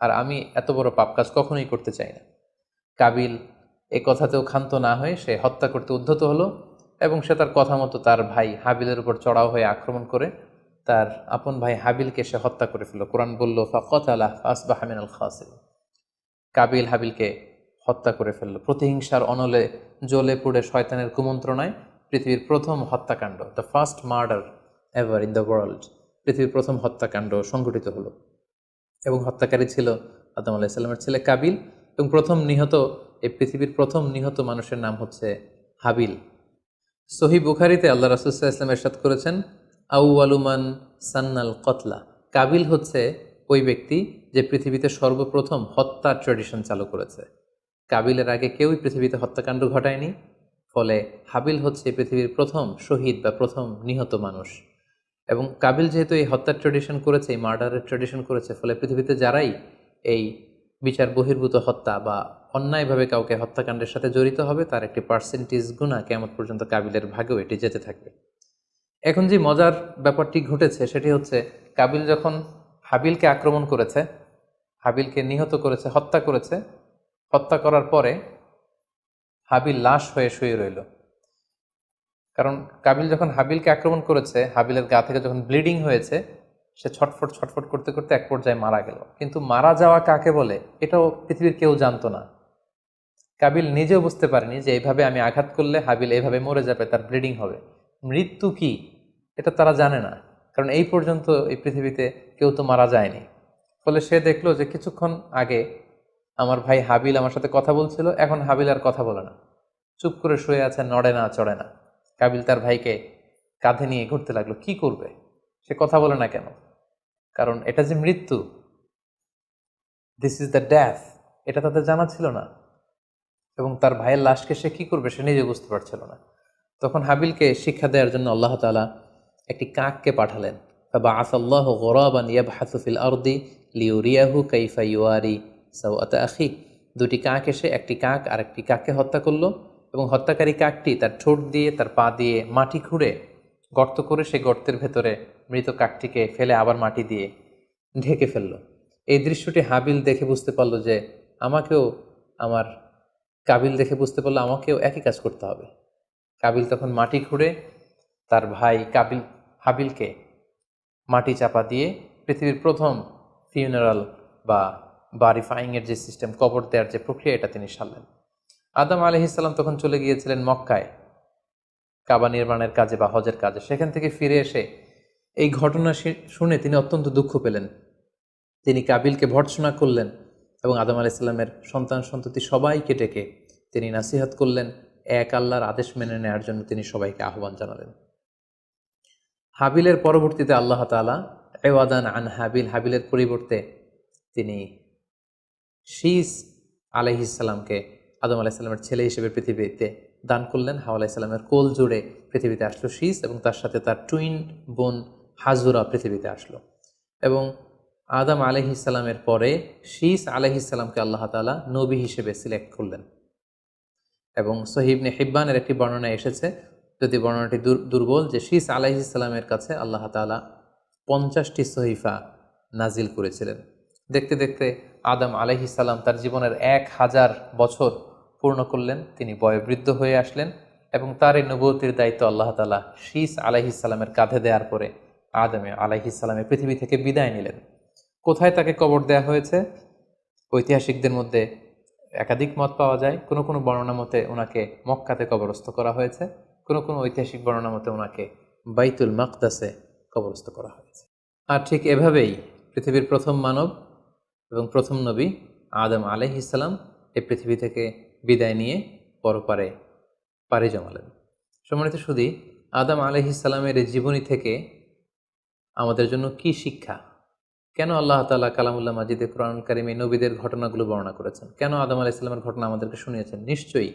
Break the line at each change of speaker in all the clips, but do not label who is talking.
আর আমি এত বড় পাপ কাজ কখনোই করতে চাই না। কাবিল এ কথাতেও ক্ষান্ত না হয়ে সে হত্যা করতে উদ্ধত হলো এবং সে তার কথা মতো তার ভাই হাবিলের উপর চড়াও হয়ে আক্রমণ করে তার আপন ভাই হাবিলকে সে হত্যা করে ফেলল। কোরআন বলল ফকত আলাহ আসবাহ মিনাল খাসির কাবিল হাবিলকে হত্যা করে ফেলল। প্রতিহিংসার অনলে জ্বলে পুড়ে শয়তানের কুমন্ত্রণায় পৃথিবীর প্রথম হত্যাকাণ্ড the first murder ever in the world পৃথিবীর প্রথম হত্যাকাণ্ড সংঘটিত হলো। এবং হত্যাকারী ছিল আদম আলাইসাল্লামের ছেলে কাবিল এবং প্রথম নিহত, এই পৃথিবীর প্রথম নিহত মানুষের নাম হচ্ছে হাবিল। সহি বুখারিতে আল্লাহ রাসুল্লাহ ইসলাম এরশাদ করেছেন আউ আলুমান সান্নাল কতলা। কাবিল হচ্ছে ওই ব্যক্তি যে পৃথিবীতে সর্বপ্রথম হত্যার ট্রেডিশন চালু করেছে। কাবিলের আগে কেউই পৃথিবীতে হত্যাকাণ্ড ঘটায়নি, ফলে হাবিল হচ্ছে পৃথিবীর প্রথম শহীদ বা প্রথম নিহত মানুষ। এবং কাবিল যেহেতু এই হত্যার ট্রেডিশন করেছে, এই মার্ডারের ট্রেডিশন করেছে, ফলে পৃথিবীতে যারাই এই বিচার বহির্ভূত হত্যা বা অন্যায়ভাবে কাউকে হত্যাকাণ্ডের সাথে জড়িত হবে, তার একটি পার্সেন্টেজ গুণা কেমন পর্যন্ত কাবিলের ভাগেও এটি যেতে থাকবে। এখন যে মজার ব্যাপারটি ঘটেছে, সেটি হচ্ছে কাবিল যখন হাবিলকে আক্রমণ করেছে, হাবিলকে নিহত করেছে, হত্যা করেছে, হত্যা করার পরে হাবিল লাশ হয়ে শুয়ে রইল। কারণ কাবিল যখন হাবিলকে আক্রমণ করেছে, হাবিলের গা থেকে যখন ব্লিডিং হয়েছে, সে ছটফট ছটফট করতে করতে এক পর্যায়ে মারা গেল। কিন্তু মারা যাওয়া কাকে বলে, এটাও পৃথিবীর কেউ জানতো না। কাবিল নিজেও বুঝতে পারেনি যে এইভাবে আমি আঘাত করলে হাবিল এইভাবে মরে যাবে, তার ব্লিডিং হবে। মৃত্যু কি, এটা তারা জানে না। কারণ এই পর্যন্ত এই পৃথিবীতে কেউ তো মারা যায়নি। ফলে সে দেখল যে কিছুক্ষণ আগে আমার ভাই হাবিল আমার সাথে কথা বলছিল, এখন হাবিল আর কথা বলে না। চুপ করে শুয়ে আছে, নড়ে না, চড়ে না। কাবিল তার ভাইকে কাঁধে নিয়ে ঘুরতে লাগল। কি করবে? সে কথা বলে না কেন? কারণ এটা যে মৃত্যু দিস ইজ দ্য ড্যাথ এটা তাদের জানা ছিল না। এবং তার ভাইয়ের লাশকে সে কি করবে সে নিজে বুঝতে পারছিল না। তখন হাবিলকে শিক্ষা দেওয়ার জন্য আল্লাহ তালা একটি কাককে পাঠালেন। বা আসাল্লাহ গরাবান ইয়াবহাসুফিল আরদি লিউরিয়াহু কাইফা ইউয়ারি সাউআত আখি। দুটি কাক এসে একটি কাক আর একটি কাককে হত্যা করল। এবং হত্যাকারী কাকটি তার ঠোঁট দিয়ে, তার পা দিয়ে মাটি খুঁড়ে গর্ত করে সেই গর্তের ভেতরে মৃত কাকটিকে ফেলে আবার মাটি দিয়ে ঢেকে ফেলল। এই দৃশ্যটি হাবিল দেখে বুঝতে পারল যে আমাকেও আমার কাবিল দেখে বুঝতে পারল আমাকেও একই কাজ করতে হবে। কাবিল তখন মাটি খুঁড়ে তার ভাই কাবিল, হাবিলকে মাটি চাপা দিয়ে পৃথিবীর প্রথম ফিউনারাল বা বারিফাইংয়ের যে সিস্টেম কবর দেওয়ার যে প্রক্রিয়া, এটা তিনি সারলেন। আদম আলহিসাল্লাম তখন চলে গিয়েছিলেন মক্কায়, কাবা নির্মাণের কাজে বা হজের কাজে। সেখান থেকে ফিরে এসে এই ঘটনা শুনে তিনি অত্যন্ত দুঃখ পেলেন। তিনি কাবিলকে ভর্ৎসনা করলেন এবং আদম আলাইসাল্লামের সন্তান সন্ততি সবাইকে ডেকে তিনি নাসিহাত করলেন, এক আল্লাহর আদেশ মেনে নেওয়ার জন্য তিনি সবাইকে আহ্বান জানালেন। হাবিলের পরবর্তীতে আল্লাহ তালা এওয়াদান আন হাবিল, হাবিলের পরিবর্তে তিনি শীস আলহিসাল্লামকে আদম আলাইসাল্লামের ছেলে হিসেবে পৃথিবীতে দান করলেন। হাওয়া আলাইসাল্লামের কোল জুড়ে পৃথিবীতে আসলো শীস এবং তার সাথে তার টুইন বোন হাজুরা পৃথিবীতে আসলো। এবং আদম আলহিসাল্লামের পরে শীস আলহিসাল্লামকে আল্লাহ তালা নবী হিসেবে সিলেক্ট করলেন। এবং সহিবনে হিব্বানের একটি বর্ণনা এসেছে, যদি বর্ণনাটি দুর্বল, যে শীস আলাইহিসাল্লামের কাছে আল্লাহ তালা পঞ্চাশটি সহিফা নাজিল করেছিলেন। দেখতে দেখতে আদম আলহিসাল্লাম তার জীবনের এক হাজার বছর পূর্ণ করলেন। তিনি বয়োবৃদ্ধ হয়ে আসলেন এবং তার এই নবতির দায়িত্ব আল্লাহ তালা শীস আলাইহিসাল্লামের কাঁধে দেওয়ার পরে আদমে আলাইহিসাল্লামের পৃথিবী থেকে বিদায় নিলেন। কোথায় তাকে কবর দেয়া হয়েছে? ঐতিহাসিকদের মধ্যে একাধিক মত পাওয়া যায়। কোনো কোনো বর্ণনা মতে ওনাকে মক্কাতে কবরস্থ করা হয়েছে। কোনো কোনো ঐতিহাসিক বর্ণনা মতে ওনাকে বাইতুল মাকদাসে কবরস্থ করা হয়েছে। আর ঠিক এভাবেই পৃথিবীর প্রথম মানব এবং প্রথম নবী আদম আলহ ইসলাম এই পৃথিবী থেকে বিদায় নিয়ে পরপারে পাড়ি জমালেন। সম্মানিত শুধু আদম আলহ ইসলামের জীবনী থেকে আমাদের জন্য কি শিক্ষা? কেন আল্লাহ তালা কালামুল্লাহ মাজিদে কোরআন কারিম নবীদের ঘটনাগুলো বর্ণনা করেছেন? কেন আদম আলাহ ইসলামের ঘটনা আমাদেরকে শুনিয়েছেন? নিশ্চয়ই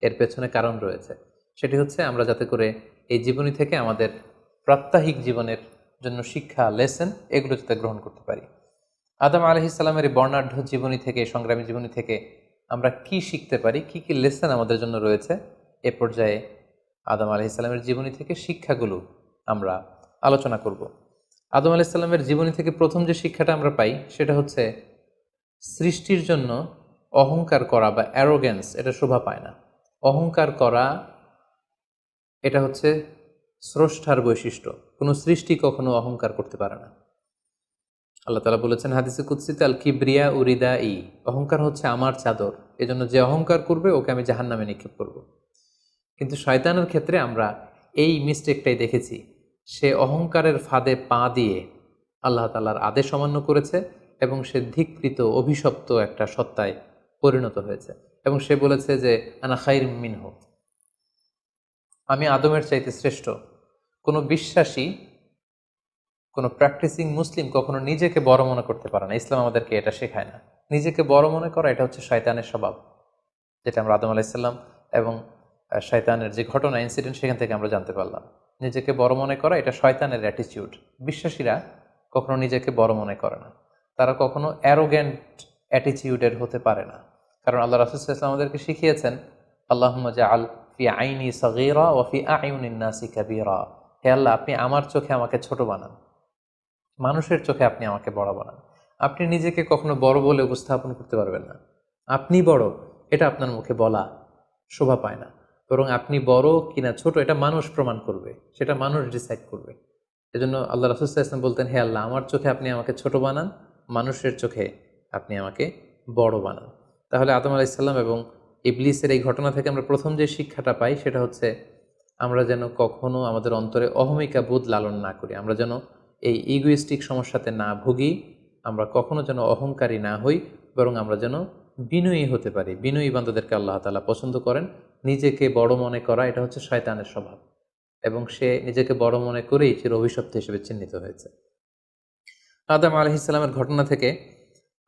এর পেছনে কারণ রয়েছে। সেটি হচ্ছে আমরা যাতে করে এই জীবনী থেকে আমাদের প্রাত্যহিক জীবনের জন্য শিক্ষা লেসেন এগুলো যাতে গ্রহণ করতে পারি। আদম আলহিসাল্লামের বর্ণাঢ্য জীবনী থেকে, সংগ্রামী জীবনী থেকে আমরা কি শিখতে পারি, কি কি লেসেন আমাদের জন্য রয়েছে, এ পর্যায়ে আদম আলহিসাল্লামের জীবনী থেকে শিক্ষাগুলো আমরা আলোচনা করব। আদম আলাইসাল্লামের জীবনী থেকে প্রথম যে শিক্ষাটা আমরা পাই, সেটা হচ্ছে সৃষ্টির জন্য অহংকার করা বা অ্যারোগ্যান্স এটা শোভা পায় না। অহংকার করা, এটা হচ্ছে স্রষ্টার বৈশিষ্ট্য। কোনো সৃষ্টি কখনো অহংকার করতে পারে না। আল্লাহ তালা বলেছেন হাদিসে কুৎসিতে আল কিব্রিয়া উরিদা ই অহংকার হচ্ছে আমার চাদর। এজন্য যে অহংকার করবে, ওকে আমি জাহান নামে নিক্ষেপ করব। কিন্তু শয়তানের ক্ষেত্রে আমরা এই মিস্টেকটাই দেখেছি। সে অহংকারের ফাঁদে পা দিয়ে আল্লাহ তালার আদেশ অমান্য করেছে এবং সে ধিকৃত, অভিশপ্ত একটা সত্তায় পরিণত হয়েছে। এবং সে বলেছে যে, আনা খাইর মিনহ। আমি আদমের চাইতে শ্রেষ্ঠ। কোনো বিশ্বাসী কোনো প্র্যাকটিসিং মুসলিম কখনো নিজেকে বড় মনে করতে পারে না। ইসলাম আমাদেরকে এটা শেখায় না। নিজেকে বড় মনে করা, এটা হচ্ছে শয়তানের স্বভাব, যেটা আমরা আদম আলাইসাল্লাম এবং শয়তানের যে ঘটনা ইনসিডেন্ট সেখান থেকে আমরা জানতে পারলাম। নিজেকে বড় মনে করা, এটা শয়তানের অ্যাটিচিউড বিশ্বাসীরা কখনো নিজেকে বড় মনে করে না। তারা কখনো অ্যারোগ্যান্ট অ্যাটিচিউডের হতে পারে না। কারণ আল্লাহ রাসুলাম আমাদেরকে শিখিয়েছেন আল্লাহ আল ফি আইনি সগিরা ও ফি আইউনিন্নাসি কাবিরা। হে আল্লাহ, আপনি আমার চোখে আমাকে ছোট বানান। মানুষের চোখে আপনি আমাকে বড় বানান। আপনি নিজেকে কখনো বড় বলে উপস্থাপন করতে পারবেন না। আপনি বড়, এটা আপনার মুখে বলা শোভা পায় না। বরং আপনি বড় কিনা ছোট, এটা মানুষ প্রমাণ করবে, সেটা মানুষ ডিসাইড করবে। এজন্য আল্লাহ রাসুল্লাহ ইসলাম বলতেন, হে আল্লাহ, আমার চোখে আপনি আমাকে ছোট বানান, মানুষের চোখে আপনি আমাকে বড় বানান। তাহলে আদম আলাইসাল্লাম এবং ইবলিসের এই ঘটনা থেকে আমরা প্রথম যে শিক্ষাটা পাই, সেটা হচ্ছে, আমরা যেন কখনো আমাদের অন্তরে অহমিকা বোধ লালন না করি, আমরা যেন এই ইগোইস্টিক সমস্যাতে না ভুগি, আমরা কখনো যেন অহংকারী না হই, বরং আমরা যেন বিনয়ী হতে পারি। বিনয়ী বান্ধবদেরকে আল্লাহ তালা পছন্দ করেন। নিজেকে বড় মনে করা, এটা হচ্ছে শয়তানের স্বভাব। এবং সে নিজেকে বড় মনে করেই চির অভিশপ্ত হিসেবে চিহ্নিত হয়েছে। আদাম আলহিসাল্লামের ঘটনা থেকে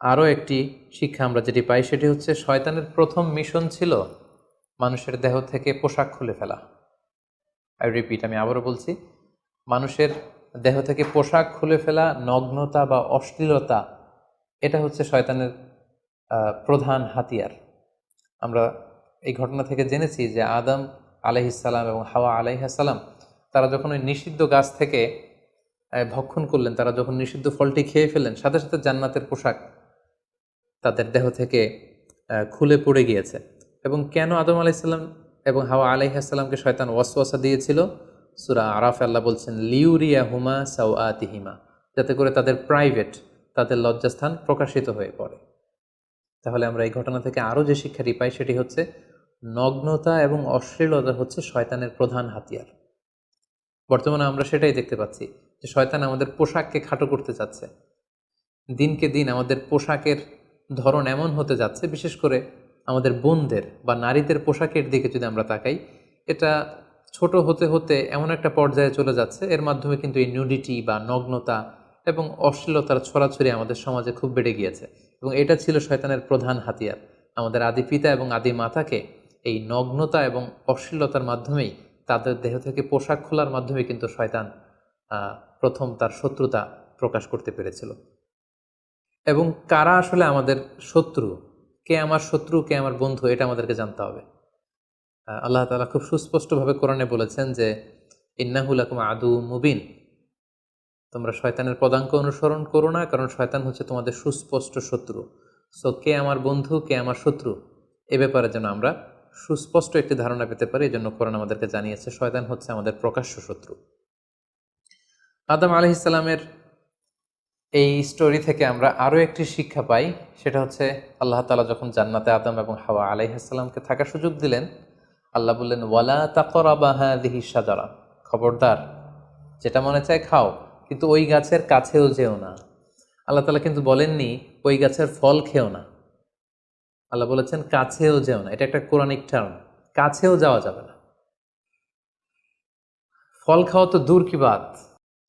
আরও একটি শিক্ষা আমরা যেটি পাই, সেটি হচ্ছে শয়তানের প্রথম মিশন ছিল মানুষের দেহ থেকে পোশাক খুলে ফেলা। আই রিপিট আমি আবারও বলছি, মানুষের দেহ থেকে পোশাক খুলে ফেলা, নগ্নতা বা অশ্লীলতা, এটা হচ্ছে শয়তানের প্রধান হাতিয়ার। আমরা এই ঘটনা থেকে জেনেছি যে আদম আলাইহিসাল্লাম এবং হাওয়া আলাইহাসাল্লাম তারা যখন ওই নিষিদ্ধ গাছ থেকে ভক্ষণ করলেন, তারা যখন নিষিদ্ধ ফলটি খেয়ে ফেললেন, সাথে সাথে জান্নাতের পোশাক তাদের দেহ থেকে খুলে পড়ে গিয়েছে। এবং কেন আদম আলাইসাল্লাম এবং হাওয়া আলাইহাসাল্লামকে শয়তান ওয়াসওয়াসা দিয়েছিল? সুরা আরাফ আল্লাহ বলছেন লিউরিয়া হুমা সাউ আতিহিমা যাতে করে তাদের প্রাইভেট তাদের লজ্জাস্থান প্রকাশিত হয়ে পড়ে। তাহলে আমরা এই ঘটনা থেকে আরও যে শিক্ষাটি পাই সেটি হচ্ছে, নগ্নতা এবং অশ্লীলতা হচ্ছে শয়তানের প্রধান হাতিয়ার। বর্তমানে আমরা সেটাই দেখতে পাচ্ছি, যে শয়তান আমাদের পোশাককে খাটো করতে চাচ্ছে। দিনকে দিন আমাদের পোশাকের ধরন এমন হতে যাচ্ছে, বিশেষ করে আমাদের বোনদের বা নারীদের পোশাকের দিকে যদি আমরা তাকাই, এটা ছোট হতে হতে এমন একটা পর্যায়ে চলে যাচ্ছে। এর মাধ্যমে কিন্তু এই নিউডিটি বা নগ্নতা এবং অশ্লীলতার ছড়াছড়ি আমাদের সমাজে খুব বেড়ে গিয়েছে এবং এটা ছিল শয়তানের প্রধান হাতিয়ার। আমাদের আদি পিতা এবং আদি মাতাকে এই নগ্নতা এবং অশ্লীলতার মাধ্যমেই তাদের দেহ থেকে পোশাক খোলার মাধ্যমে কিন্তু শয়তান প্রথম তার শত্রুতা প্রকাশ করতে পেরেছিল। এবং কারা আসলে আমাদের শত্রু? কে আমার শত্রু, কে আমার বন্ধু? এটা আমাদেরকে জানতে হবে। আল্লাহ তালা খুব সুস্পষ্টভাবে কোরআনে বলেছেন যে ইন্নাহুলাকুম আদু মুবিন। তোমরা শয়তানের পদাঙ্ক অনুসরণ করো না, কারণ শয়তান হচ্ছে তোমাদের সুস্পষ্ট শত্রু। সো কে আমার বন্ধু, কে আমার শত্রু? এ ব্যাপারে যেন আমরা সুস্পষ্ট একটি ধারণা পেতে পারি এই জন্য কোরআন আমাদেরকে জানিয়েছে, শয়তান হচ্ছে আমাদের প্রকাশ্য শত্রু। আদম আলহ ইসলামের এই স্টোরি থেকে আমরা আরও একটি শিক্ষা পাই, সেটা হচ্ছে, আল্লাহ তালা যখন জান্নাতে আদম এবং হাওয়া আলাইহাসাল্লামকে থাকার সুযোগ দিলেন আল্লাহ বললেন, ওয়ালা তাকরাবাহা দিহি সাজারা খবরদার, যেটা মনে চায় খাও, কিন্তু ওই গাছের কাছেও যেও না। আল্লাহ তালা কিন্তু বলেননি, ওই গাছের ফল খেও না। আল্লাহ বলেছেন, কাছেও যেও না। এটা একটা কোরআনিক টার্ম কাছেও যাওয়া যাবে না। ফল খাওয়া তো দূর কি বাদ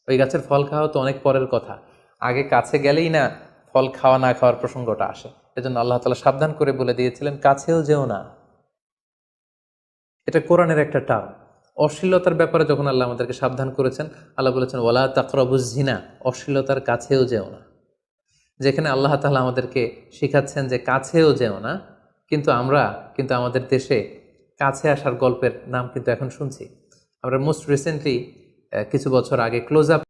ওই গাছের ফল খাওয়া তো অনেক পরের কথা। আগে কাছে গেলেই না ফল খাওয়া না খাওয়ার প্রসঙ্গটা আসে। এজন্য আল্লাহ তালা সাবধান করে বলে দিয়েছিলেন, কাছেও যেও না। এটা কোরআনের একটা টার্ম। অশ্লীলতার ব্যাপারে যখন আল্লাহ আমাদেরকে সাবধান করেছেন, আল্লাহ বলেছেন ওলা তাকরবুজিনা অশ্লীলতার কাছেও যেও না। যেখানে আল্লাহ তালা আমাদেরকে শিখাচ্ছেন যে কাছেও যেও না, কিন্তু আমরা, কিন্তু আমাদের দেশে কাছে আসার গল্পের নাম কিন্তু এখন শুনছি। আমরা মোস্ট রিসেন্টলি কিছু বছর আগে ক্লোজ আপ